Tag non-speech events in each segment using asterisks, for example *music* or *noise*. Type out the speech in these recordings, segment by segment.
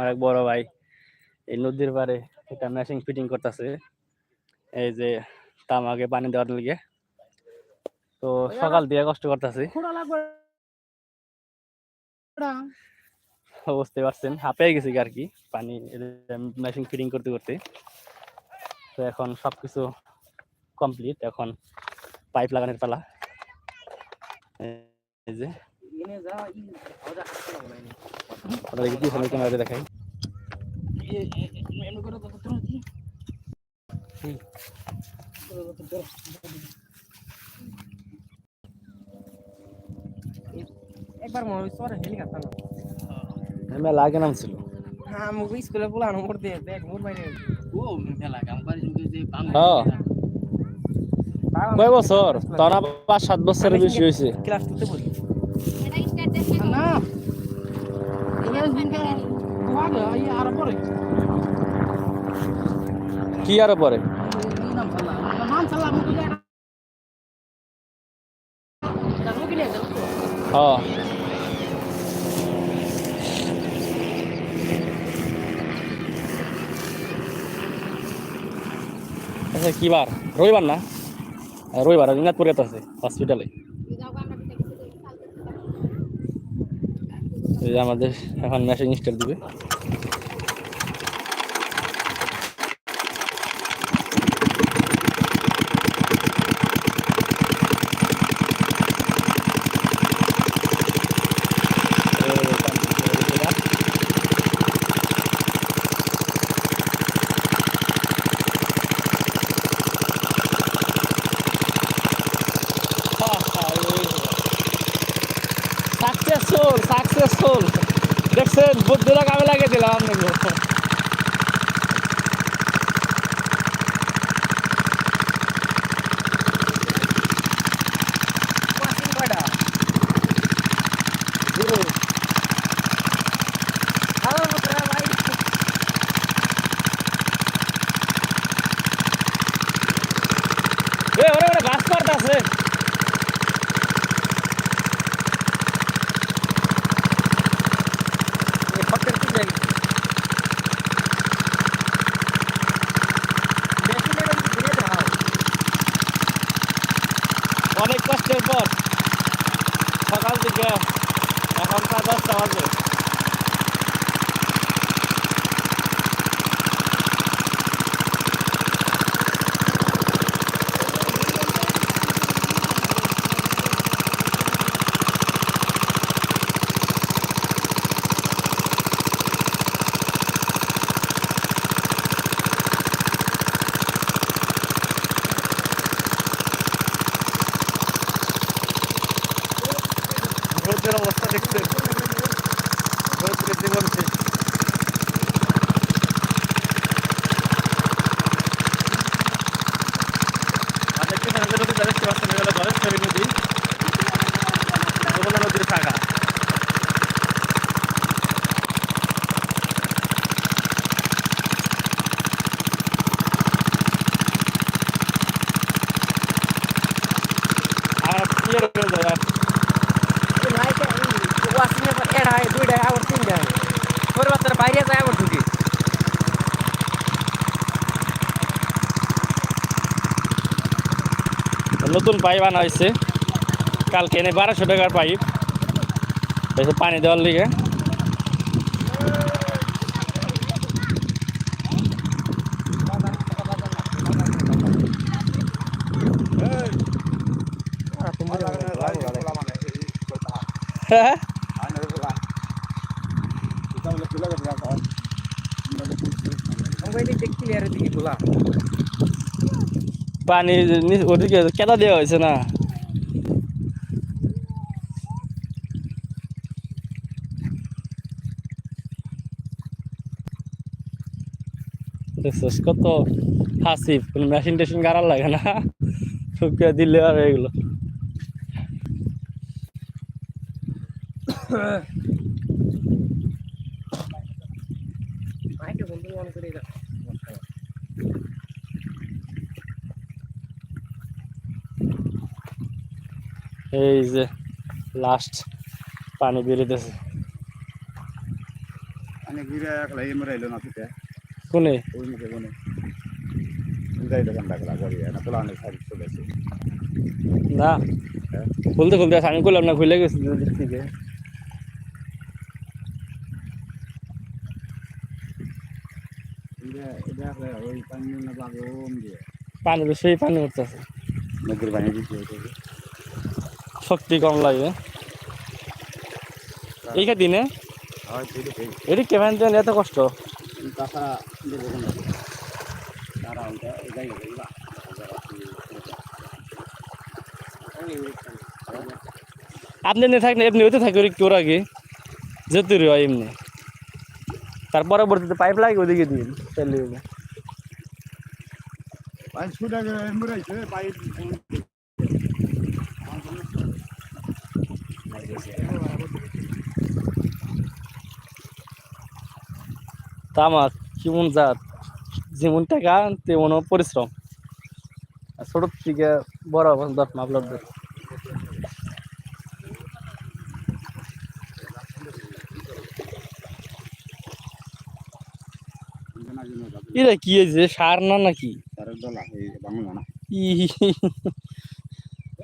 আমার এক বড় ভাই এই নদীর পারে একটা মেশিন ফিটিং করতেছে। এই যে তামাকে পানি দেওয়ার লিগে। তো সকাল দিয়ে কষ্ট করতেছি। বুঝতে পারছেন হাঁপিয়ে গেছি আর কি পানি মেশিন ফিটিং করতে করতে। তো এখন সবকিছু কমপ্লিট এখন পাইপ লাগানোর পালা। এই যে। এনে যা ই আওয়াজ আসছে না মনে হয়। আপনাদেরকে পিছনে ক্যামেরাতে দেখাই একবার মনে মেলা আগে নাম ছিল হ্যাঁ আমাকে স্কুলে পোলানো করতে দেখ মোর বাইরে ও মেলা কাম করে যুগে যে বাম হ্যাঁ কয় বছর? তোরা পাঁচ সাত বছরের বেশি হয়েছে। ক্লাস টুতে পড়ি এটা স্টার্ট দেশে না এখানে দিনকে তোমাকে এই আর পরে কি আরও পরে? হ্যাঁ আচ্ছা কি বার? রবিবার না? রবিবার দিনাজপুর আছে হসপিটালে যাও আমরা পিঠা কিছু দিই কালকে এই যে আমাদের এখন মেশিন স্টার্ট দিবে। বুদ্ধরা কামে লাগিয়ে দিলাম আপনাকে কোয়াসিন কয়টা আমার পুত্র ভাই এ ওরে ওরে বাস করতেছে এই ফটের কি জানি বেশি লেগে ঘুরে দাও অনেক কষ্টের পর সকাল থেকে এখন প্রায় দশটা বাজে রোদের অবস্থা দেখছেন রোদের জীবন শেষ আমাদের এখানে যে নদীটা দেখতে পাচ্ছেন এগুলো ধলেশ্বরী নদী যমুনা নদীর শাখা আর ক্লিয়ার হয়ে যায় এই নাইকে এই ওয়াসিনে পর এড়া হয় দুইটা আবার তিনটা হয় তোর বাচ্চারা বাইরে যায় আবার ঢুকি নতুন পাইপ আনা হয়েছে কালকে এনে বারোশো টাকার পাইপ। এসে পানি দেওয়ার লিগে হ্যাঁ আমি এদিক দিয়ে ক্লিয়ারের দিকে খোলা পানি নি- ওদিকে কেদা দেওয়া হয়েছে না? দেখছিস কত হাসি মেশিন টেশিন গাড়ার লাগে না। শুকিয়ে দিলে আর এগুলো *coughs* *coughs* মাইকে বন্ধু অন করে দাও এই যে লাস্ট পানি বেরোতেছে মানে মানে ঘুরে একলা এমে রাইলো না তুই কোনে? ওই মুখে বনে। যাই দোকান ডাকলা করি না। অনেক খুলতে খুলতে আসে, আমি করলাম না খুলে গেছি থেকে। পানি পানি তো সেই পানি উঠতেছে। নদীর পানি দিচ্ছে শক্তি কম লাগে। এই দিনে? এটি কেমন দেন এত কষ্ট? আপনি নিয়ে থাকলে এমনি থাকবে একটু ওর আগে। যেতে হয় এমনি। তার পরবর্তীতে পাইপ লাগে ওদিকে দিন দেবে পাইপ ছুটে এমে রাইছে পাইপ তামাক কেমন জাত যেমন টাকা তেমন পরিশ্রম। আর ছোট থেকে বড় পর্যন্ত মাপলার এরা কি হয়েছে? সার না নাকি? তারের দলা বাংলা না।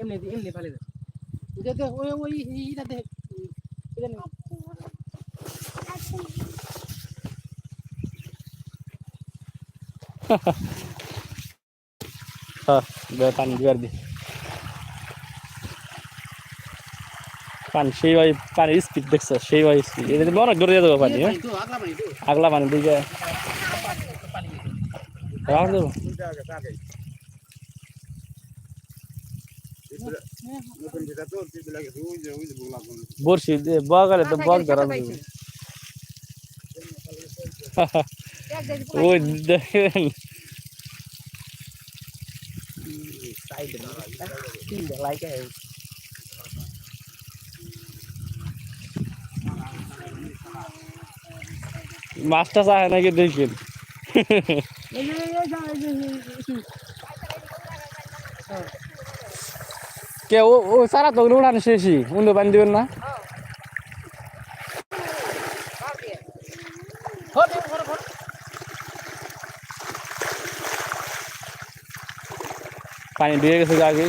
এমনি এমনি দে দেখ ওই ওই এইটা দেখ এটা নে। হ্যাঁ বে পানি দিবার দি পানি সেই ভাই পানির স্পিড দেখছ সেই ভাই স্পিড এটা তো অনেক দূরে দিয়ে দেবো পানি পানি তো আগলা পানি তো আগলা পানি দিকে রাখ দেবো বড়শি দিয়ে বগালে তো বগ ধরা যাবে। ওই দেখেন মাছটা চায় নাকি দেখেন কে, ও ও সারা তো উড়ানো শেষই। উন্দ পানি দিবেন না। পানি দিয়ে গেছে আগে।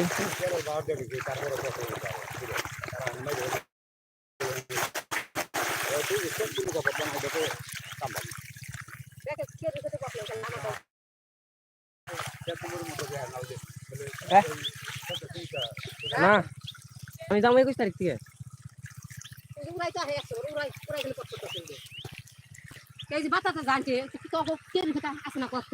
না? আমি যাব একুশ তারিখ থেকে। এই যে বাতাসে জানছে তো কে খেতে আসে না কষ্ট?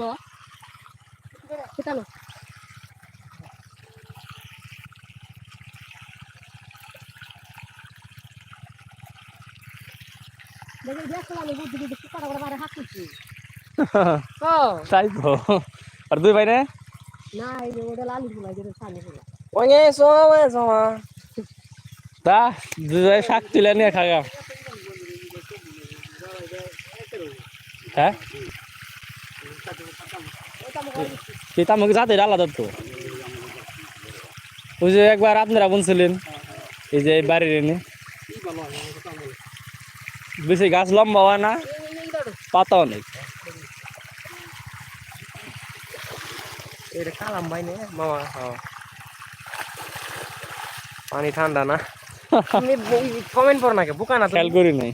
বাইরে *laughs* ও। তাই তো। আর দুই ভাই না এই যে ওটা লালি গুলা যেটা সামনে ওয়ে সোমা সোমা তা দুই শাক তুলে নিয়ে খাগা হ্যাঁ? সেটা আমাকে যাতে আলাদা তো ওই যে একবার আপনারা বলছিলেন এই যে এই বাড়ির এনে। বেশি গাছ লম্বা হয় না পাতাও নেই এটা কালাম ভাই নে মামা হ্যাঁ পানি ঠান্ডা না। *laughs* তুমি কমেন্ট পড়ো নাকি বুকা না খেয়াল করি নাই।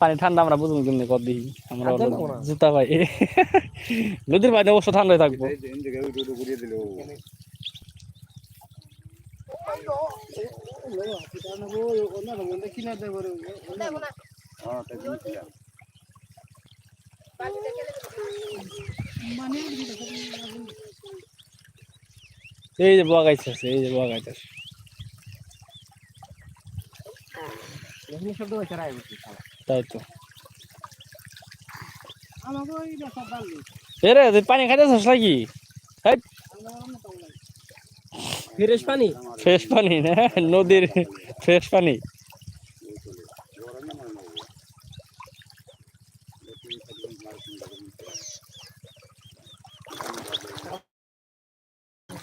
পানি ঠান্ডা আমরা বুঝুন কেমনি কর দিই আমরা জুতা পাই। *laughs* নদীর পানি অবশ্য ঠান্ডায় থাকব। এই যে হ্যাঁ তাই জিনিস এই যে বগাইছে এই যে বগাইছে এমনি শব্দ হয়েছে রায় বুঝছি তাই তো। আমাকে ওই দেখা বালি এ রে তুই পানি খাইতেছিস নাকি? ফ্রেশ পানি? ফ্রেশ পানি না নদীর ফ্রেশ পানি।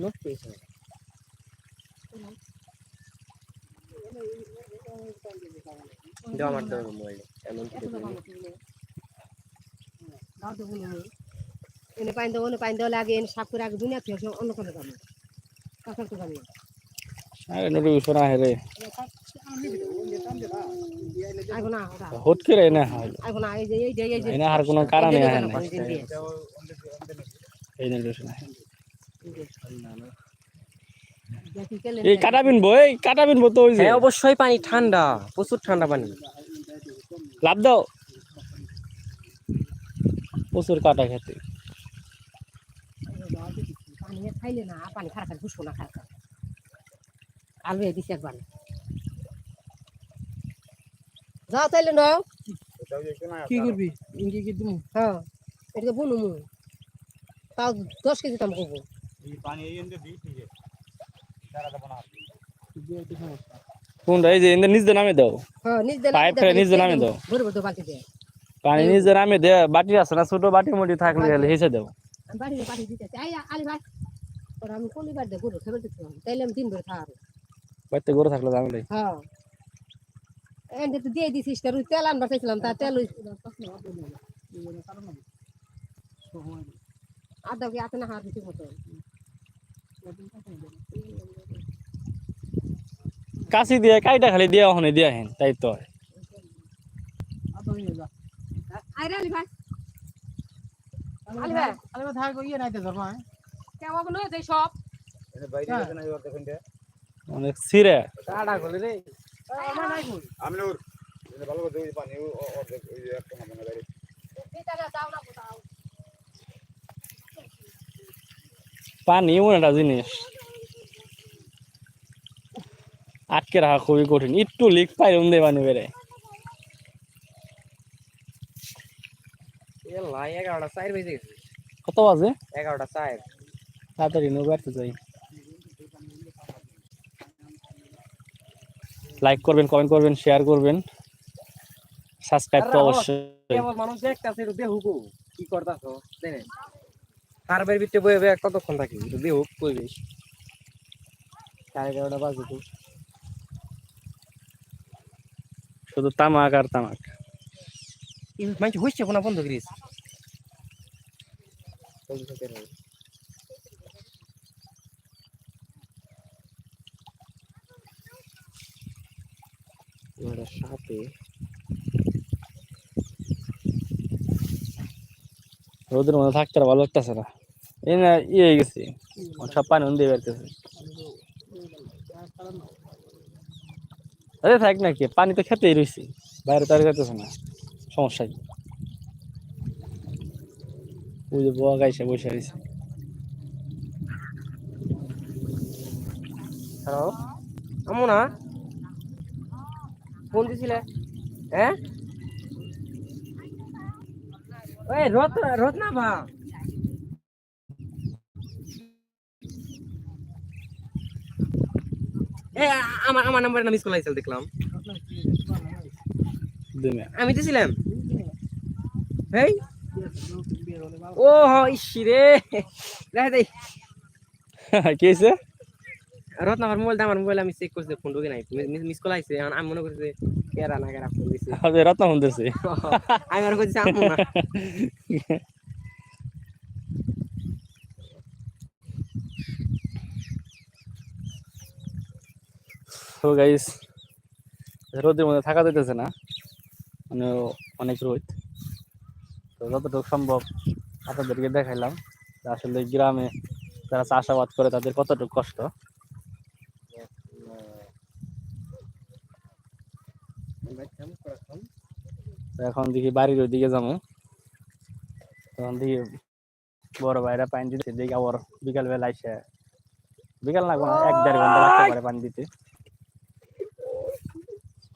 নষ্ট হয়েছে দাও আমার দাও মোবাইল। এমন এনে পাইন এনে পাইন দাও লাগে এনে সাপ করে আগে দুনিয়া থেকে অন্য কোনো কাকার তো আরে রে না ওটা। হট করে না হয় আইবো না যে এই যে এই যে। এনে আর কোনো কারণে না। এই এই কাটা বিনবো এই কাটা বিনবো তো ওই যে। হ্যাঁ অবশ্যই পানি ঠান্ডা প্রচুর ঠান্ডা পানি। লাভ দাও। প্রচুর কাটা খেতে। খাইলে না পানি খারাপ খারাপ না খারাপ খারাপ আলু এই দিছি একবার। যাও তাইলে নাও। কি করবি? হ্যাঁ তাও দশ কেজি দাম করব। কোনটা এই যে এদের নিজ নামে দাও হ্যাঁ নিজ দেন পাইপ ফেলে নিজ নামে দাও ভরে ভরে বালতি দিয়ে পানি নিজ নামে দে বাটি আছে না ছোট বাটি মুটি থাকলে হলে হেসে দাও আমি বাড়ি বাড়ি দিতে আই আলি ভাই ওরা আমি কোন বার দিয়ে গরু খেবে দিতে তাইলে আমি দিন ভরে থাকব বাড়িতে গরু থাকলে জানলে হ্যাঁ এন্ডে তো দিয়ে দিছিস তার ওই তেল আনবার চাইছিলাম তা তেল ওই- আদা কি আতে না হার দিতে মতো কাশি দিয়ে কাইটা খালি দিয়ে ওখানে দিয়ে হেন তাই তো হয়। আরে আলি ভাই আলি ভাই আরে থাক ইয়ে নাইতে ধর্মা কেমনগুলো এই সব অনেক সিরে টাড়া গলে রে আমার নাই কই ভিতরে যাও না কোথাও পানি এমন একটা জিনিস। আটকে রাখা খুবই কঠিন। একটু লিক পাই দে পানি বেড়ে। কত বাজে? এগারোটা চার। তাড়াতাড়ি নৌ বাড়তে যাই। লাইক করবেন কমেন্ট করবেন শেয়ার করবেন। সাবস্ক্রাইব তো অবশ্যই। মানুষ দেখতাছে একটু দেহুক কি করতাছো? কারবের ভিতরে বয়ে বয়ে কতক্ষণ থাকি? একটু দেহুক পরিবেশ সাড়ে এগারোটা বাজে তো। শুধু তামাক আর তামাক। মানুষ হইছে কোনা বন্ধ করিস? সাথে। রোদের মধ্যে থাকতে ভালো লাগতেছে না। এই না ইয়ে হয়ে গেছে। সব পানি দিয়ে বেরতেছে। আরে থাক না কি, পানি তো খেতেই রয়েছে বাইরে তো আর যেতেছে না, সমস্যা কি? ওই যে গাইছে বসে হ্যালো না ফোন দিছিলে? হ্যাঁ? ওই না আমার আমার নাম্বারে না মিস কল দেখলাম। আমি দিছিলাম এই? ও হ ইসি রে। দেখা দেই *laughs* কি হয়েছে রত্ন আমার মোবাইল আমার মোবাইল আমি চেক করছি ফোন ঢুকে নাই। মিস কল আইছে আমি মনে করছি কেরা না কেরা ফোন দিছে। রত্ন ফোন দিছে। *laughs* আমি মনে করছি আমু না। *laughs* তো গাইস, রোদের মধ্যে থাকা যেতেছে না মানে অনেক রোদ। তো যতটুকু সম্ভব আপনাদেরকে দেখাইলাম আসলে গ্রামে যারা চাষাবাদ করে তাদের কতটুকু কষ্ট। এখন দেখি বাড়ির ওইদিকে যাব। তখন দেখি বড় ভাইরা পানি দিতে দেখি আবার বিকালবেলা এসে বিকাল না এক দেড় ঘণ্টা পানি দিতে।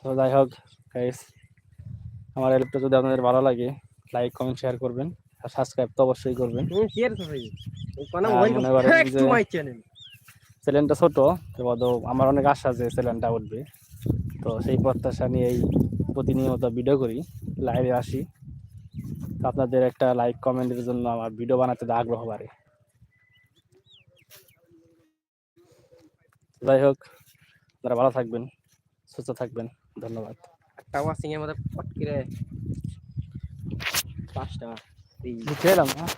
তো যাই হোক গাইস আমার হেল্পটা যদি আপনাদের ভালো লাগে লাইক কমেন্ট শেয়ার করবেন আর সাবস্ক্রাইব তো অবশ্যই করবেন। মনে চ্যানেলটা ছোট তো আমার অনেক আশা যে চ্যানেলটা উঠবে। তো সেই প্রত্যাশা নিয়ে এই প্রতিনিয়ত ভিডিও করি লাইভে আসি। তো আপনাদের একটা লাইক কমেন্টের জন্য আমার ভিডিও বানাতে আগ্রহ বাড়ে। যাই হোক আপনারা ভালো থাকবেন সুস্থ থাকবেন। ধন্যবাদ। একটা ওয়াশিং এর মধ্যে পট করে পাঁচটা খেলাম এলাম